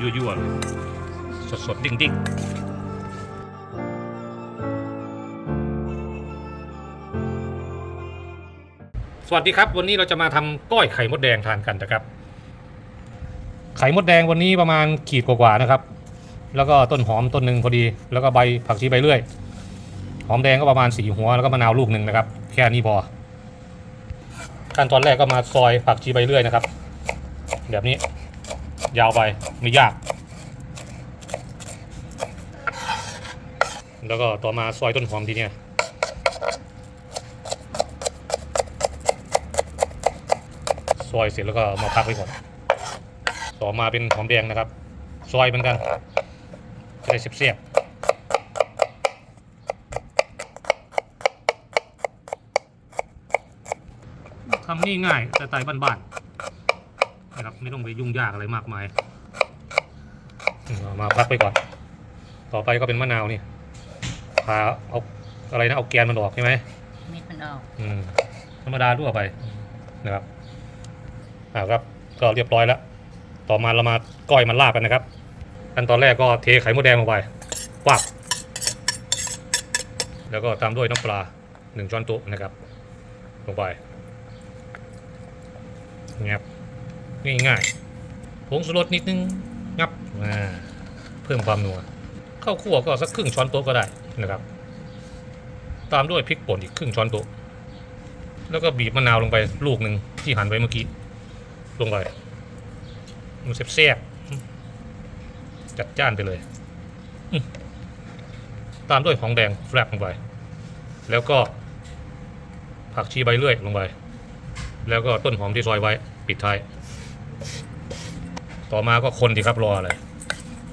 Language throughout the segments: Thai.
ยั่วๆเลย สดๆ ดิ้งๆสวัสดีครับ วันนี้เราจะมาทำก้อยไข่มดแดงทานกันนะครับ ไข่มดแดงวันนี้ประมาณขีดกว่าๆนะครับ แล้วก็ต้นหอมต้นหนึ่งพอดี แล้วก็ใบผักชีใบเลื่อย หอมแดงก็ประมาณสี่หัวแล้วก็มะนาวลูกหนึ่งนะครับ แค่นี้พอ ขั้นตอนแรกก็มาซอยผักชีใบเลื่อยนะครับ แบบนี้ ยาวไปไม่ยาก แล้วก็ต่อมาซอยต้นหอมทีเนี้ยซอยเสร็จแล้วก็มาพักไว้ก่อนต่อมาเป็นหอมแดงนะครับ ซอยเหมือนกันจะได้เสียบๆทำนี่ง่ายสไตล์บ้านๆ นะครับไม่ต้องไปยุ่งยากอะไรมากมายเอามาพักไว้ก่อน ต่อไปก็เป็นมะนาวนี่พาเอาอะไรนะเอาแกนมันออกใช่ไหมเม็ดมันออกอืมธรรมดาทั่วไปนะครับอ่าครับก็เรียบร้อยแล้ว ต่อมาเรามาก้อยมันลาบกันนะครับขั้นตอนแรกก็เทไข่มดแดงลงไปวับแล้วก็ตามด้วยน้ำปลาหนึ่งช้อนโต๊ะนะครับ ลงไปงับ ง่ายๆผงชูรสนิดนึงงับเพิ่มความนัวข้าวคั่วก็สักครึ่งช้อนโต๊ะก็ได้นะครับ ตามด้วยพริกป่นอีกครึ่งช้อนโต๊ะแล้วก็บีบมะนาวลงไปลูกหนึ่งที่หั่นไว้เมื่อกี้ลงไปมันแซ่บๆจัดจ้านไปเลย ตามด้วยหอมแดงแฟลบลงไป แล้วก็ผักชีใบเลื่อยลงไป แล้วก็ต้นหอมที่ซอยไว้ ปิดท้าย ต่อมาก็คนดีครับรออะไร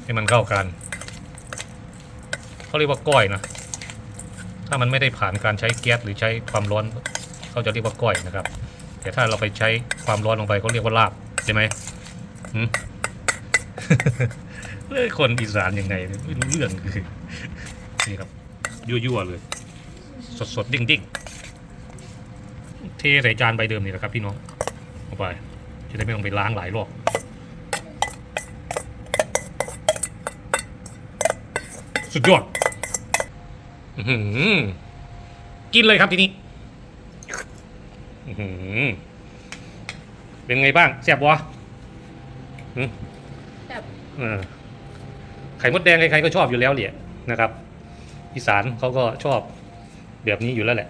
ให้มันเข้ากันเขาเรียกว่าก้อยนะถ้ามันไม่ได้ผ่านการใช้แก๊สหรือใช้ความร้อนเขาจะเรียกว่าก้อยนะครับ แต่ถ้าเราไปใช้ความร้อนลงไปเขาเรียกว่าลาบใช่ไหมหืมเฮ้ยคนอีสานยังไงไม่รู้เรื่องเลยนี่ครับยั่วๆเลย สดๆดิ้งๆเทใส่จานใบเดิมนี่แหละครับพี่น้องเอาไปจะได้ไม่ต้องไปล้างหลายรอบ สุดยอดอื้อหือกินเลยครับทีนี้อื้อหือเป็นไงบ้างแซ่บวะหืมแบบเออไข่มดแดงใครๆก็ชอบอยู่แล้วเนี่ยนะครับอีสานเขาก็ชอบแบบนี้อยู่แล้วแหละ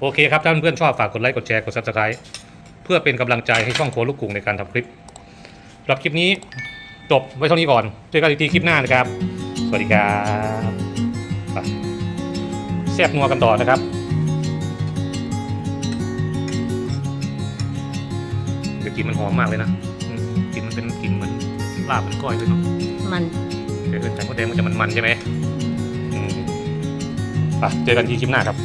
โอเคครับถ้าเพื่อนๆชอบฝากกดไลค์กดแชร์กด subscribe เพื่อเป็นกำลังใจให้ช่องโครัวลูกกรุงในการทำคลิปสำหรับคลิปนี้จบไว้เท่านี้ก่อนเจอกันอีกทีคลิปหน้านะครับ สวัสดีครับไปแซ่บนัวกันต่อนะครับแต่กลิ่นมันหอมมากเลยนะอืมกลิ่นมันเป็นกลิ่นเหมือนลาบเหมือนก้อยเลยเนาะมันแต่เออไข่มดแดงมันจะมันๆใช่ไหมอืมไปเจอกันที่คลิปหน้าครับ